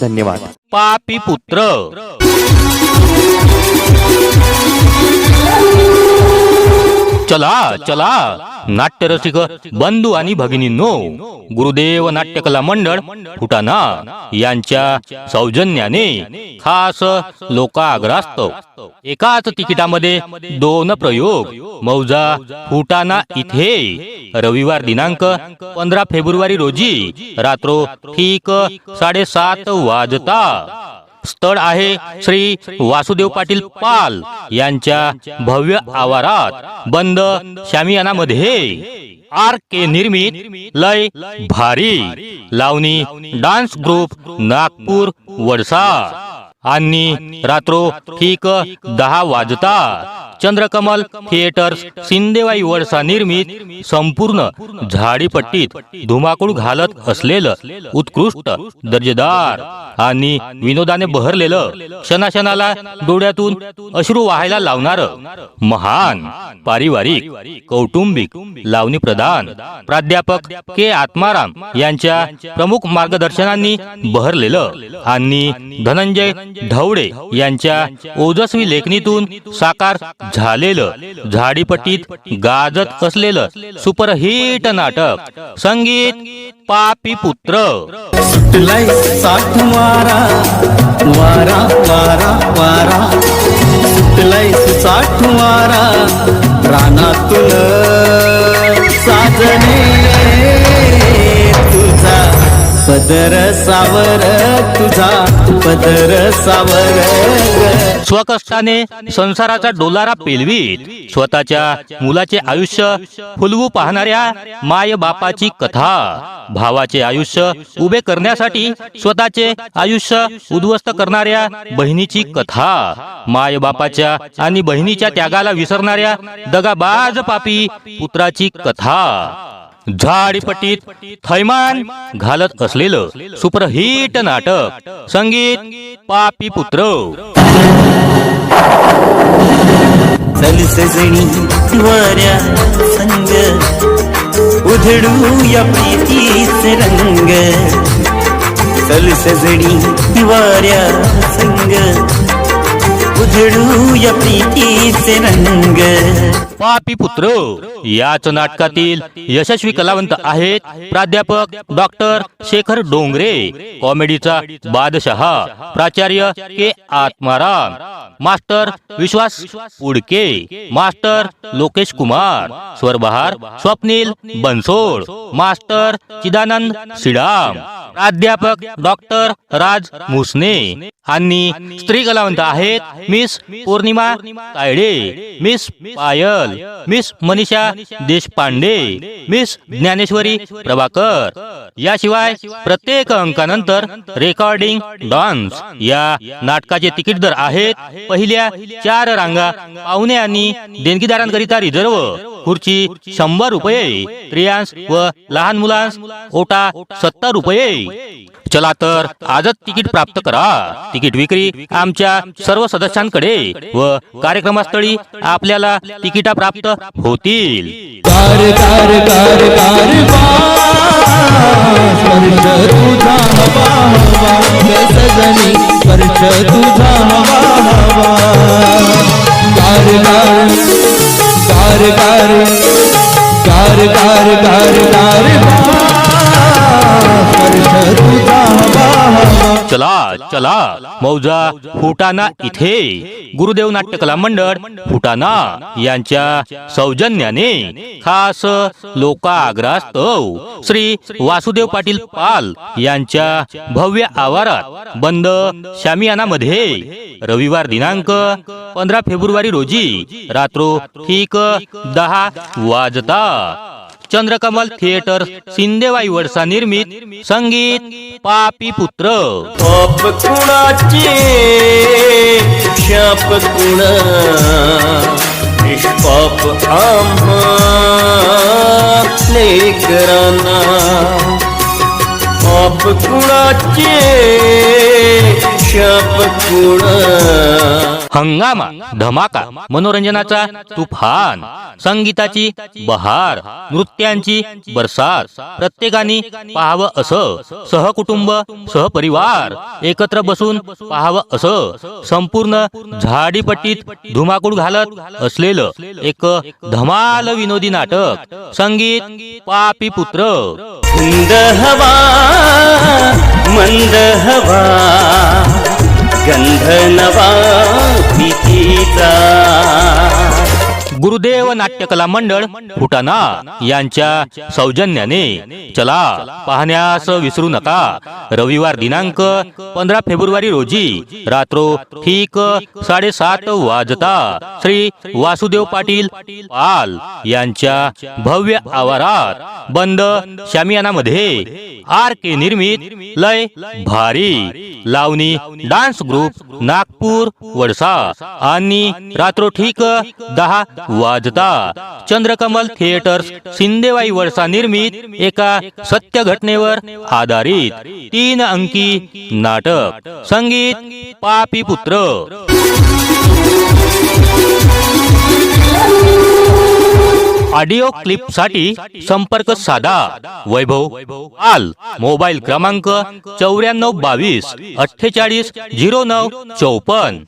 धन्यवाद. पापी पुत्र. चला चला. नाट्यरसिक बंधू आणि भगिनींनो गुरुदेव नाट्यकला मंडळ फुटाणा यांच्या सौजन्याने खास लोकाग्रास्तव एकाच तिकिटामध्ये दोन प्रयोग. मौजा फुटाणा इथे रविवार दिनांक पंधरा फेब्रुवारी रोजी रात्रो ठीक साडेसात वाजता. स्थळ आहे श्री वासुदेव पाटील पाल यांच्या भव्य आवारात. बंद शामियानामध्ये. आर के निर्मित. लय भारी. Lavani dance group Nagpur Wadsa. आणि रात्रो ठीक दहा वाजता. चंद्रकमल थिएटर्स सिंदेवाई वळसा निर्मित संपूर्ण झाडीपट्टीत धुमाकूळ घालत असलेलं उत्कृष्ट दर्जेदार आणि विनोदाने बहरलेलं क्षणाक्षणाला डोळ्यातून अश्रू व्हायला लावणार महान पारिवारिक कौटुंबिक लावणी प्रदान प्राध्यापक के. आत्माराम यांच्या प्रमुख मार्गदर्शनांनी बहरलेलं आणि धनंजय ढवळे यांच्या ओजस्वी लेखणीतून साकार झालेलं झाडीपट्टीत गाजत असलेलं सुपरहिट नाटक संगीत पापी पुत्र. सुटलाय साठ वारा वारा वारा वारा. सुटलाय साठ वारा रानातून साजने पदर सावर तुझा पदर सावर स्वकष्टाने संसाराचा डोलारा पेलवीत. स्वतःच्या मुलाचे आयुष्य फुलवू पाहणाऱ्या माय बापाची कथा. भावाचे आयुष्य उभे करण्यासाठी स्वतःचे आयुष्य उद्ध्वस्त करणाऱ्या बहिणीची कथा. माय बापाच्या आणि बहिणीच्या त्यागाला विसरणाऱ्या दगाबाज पापी पुत्राची कथा. झाडीपटीत थैमान घालत असलेलं सुपरहिट नाटक संगीत पापी पुत्र. रंग. चल सजणी दिवाऱ्या उधळू या रंग. पापी पुत्र याच नाटकातील यशस्वी कलावंत आहेत प्राध्यापक डॉक्टर शेखर डोंगरे कॉमेडीचा बादशहा प्राचार्य K Atmaram master Vishwas Udke master Lokesh Kumar Swarbahar Swapnil Bansod master Chidanand Sidam प्राध्यापक डॉक्टर राज मुसने आणि स्त्री कलावंत आहेत miss Purnima Tayde miss Payal miss Manisha Deshpande miss Dnyaneshwari Prabhakar. याशिवाय प्रत्येक अंकानंतर रेकॉर्डिंग डान्स. या नाटकाचे तिकीट दर आहेत पहिल्या चार रांगा पाहुणे आणि देणगीदारांकरिता रिझर्व खुर्ची शंभर रुपये स्त्रियांस व लहान मुलांस ओटा सत्तर रुपये. चला तर आजच तिकीट प्राप्त करा. तिकीट विक्री आमच्या सर्व सदस्यांकडे व कार्यक्रमस्थळी आपल्याला तिकिटा प्राप्त होतील. कार कार कार कार चला मौजा फुटाणा इथे. गुरुदेव नाट्य कला मंडळ फुटाणा यांच्या सौजन्याने. खास लोकाग्रास्तव श्री वासुदेव पाटील पाल यांच्या भव्य आवारात बंद शामियानामध्ये. रविवार दिनांक पंधरा फेब्रुवारी रोजी रात्रो ठीक दहा वाजता. चंद्रकमल थिएटर सिंदेवाई वडसा निर्मित संगीत पापी पुत्र. पाप कुणाचे? शाप कुणा? निष्पाप आम्हा लेकरांना पाप कुणाचे? शाप कुणा? हंगामा धमाका मनोरंजनाचा तुफान संगीताची बहार नृत्यांची बरसात प्रत्येकाने पाहावं असं सहकुटुंब सहपरिवार एकत्र बसून पाहावं असं संपूर्ण झाडीपट्टीत धुमाकूळ घालत असलेलं एक धमाल विनोदी नाटक संगीत पापी पुत्र. मंद हवा मंद हवा गंध नवा Santa. गुरुदेव नाट्यकला मंडळ फुटाणा यांच्या सौजन्याने चला पाहण्यास विसरू नका. रविवार दिनांक पंधरा फेब्रुवारी रोजी रात्रो ठीक साडेसात वाजता श्री वासुदेव पाटील पाल यांच्या भव्य आवारात बंद शामियानामध्ये आर के निर्मित लय भारी लावणी डान्स ग्रुप नागपूर वडसा आणि रात्रो ठीक दहा वाजता चंद्रकमल थिएटर्स सिंदेवाई वर्षा निर्मित एका सत्य घटनेवर आधारित तीन अंकी नाटक संगीत पापी पुत्र. ऑडिओ क्लिपसाठी संपर्क साधा. वैभव आल मोबाईल क्रमांक चौऱ्याण्णव बावीस अठ्ठेचाळीस झिरो नऊ चौपन्न